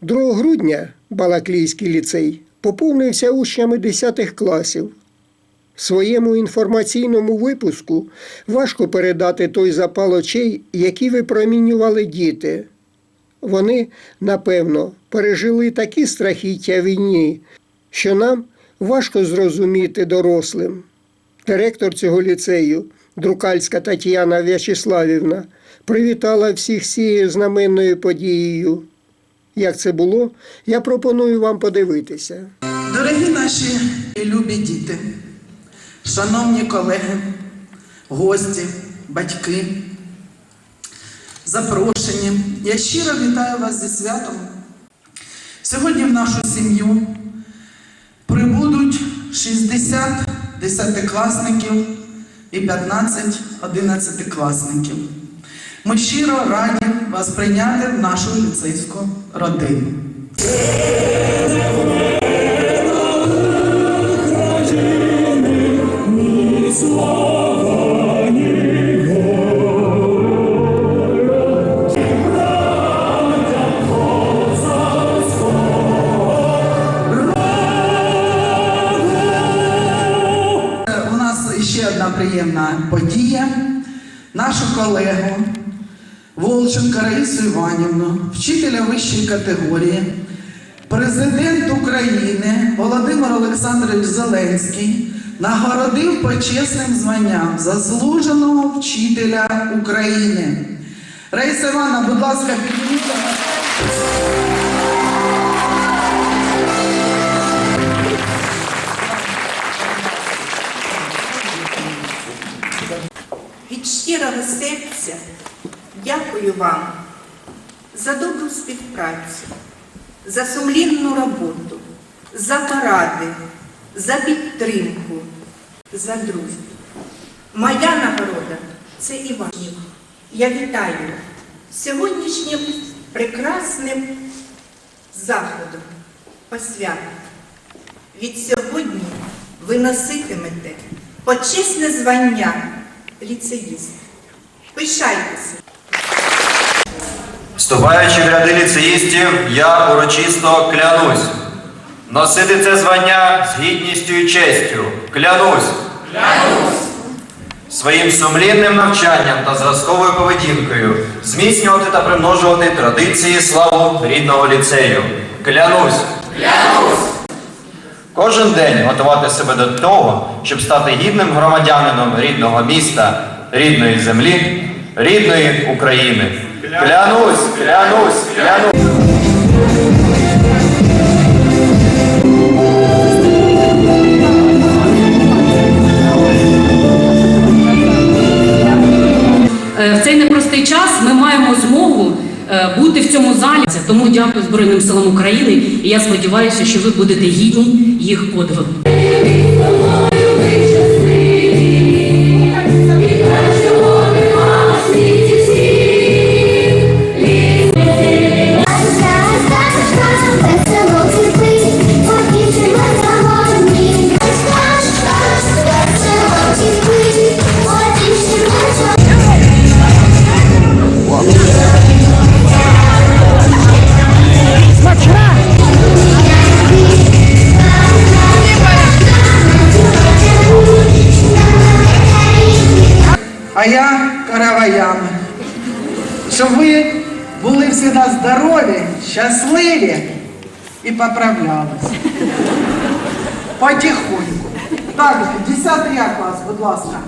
2 грудня Балаклійський ліцей поповнився учнями 10 класів. Своєму інформаційному випуску важко передати той запал очей, який випромінювали діти. Вони, напевно, пережили такі страхіття війні, що нам важко зрозуміти дорослим. Директор цього ліцею, Друкальська Тетяна В'ячеславівна, привітала всіх цією знаменною подією. Як це було, я пропоную вам подивитися. Дорогі наші любі діти, шановні колеги, гості, батьки, запрошені, я щиро вітаю вас зі святом. Сьогодні в нашу сім'ю прибудуть 60 десятикласників і 15 одинадцятикласників. Ми щиро раді вас прийняти в нашу ліцейську родину. Нас ще одна приємна подія. Нашу колегу Волченка Раїсу Іванівну, вчителя вищої категорії, президент України Володимир Олександрович Зеленський нагородив почесним званням заслуженого вчителя України. Раїса Івановна, будь ласка, підніміться. Від щирого серця дякую вам за добру співпрацю, за сумлінну роботу, за поради, за підтримку, за дружбу. Моя нагорода це Іванів. Я вітаю сьогоднішнім прекрасним заходом посвяти. Від сьогодні ви носитимете почесне звання ліцеїст. Пишайтеся. Вступаючи в ряди ліцеїстів, я урочисто клянусь носити це звання з гідністю і честю. Клянусь. Клянусь. Своїм сумлінним навчанням та зразковою поведінкою зміцнювати та примножувати традиції і славу рідного ліцею. Клянусь. Клянусь. Кожен день готувати себе до того, щоб стати гідним громадянином рідного міста, рідної землі, рідної України. Клянусь, клянусь, клянусь. Е, В цей непростий час ми маємо змогу е, бути в цьому залі. Тому дякую Збройним силам України. І я сподіваюся, що ви будете гідні їх подвигу. Караваями. Щоб ви були всі здорові, щасливі і поправлялися. Потихоньку. Так, 10 клас, будь ласка.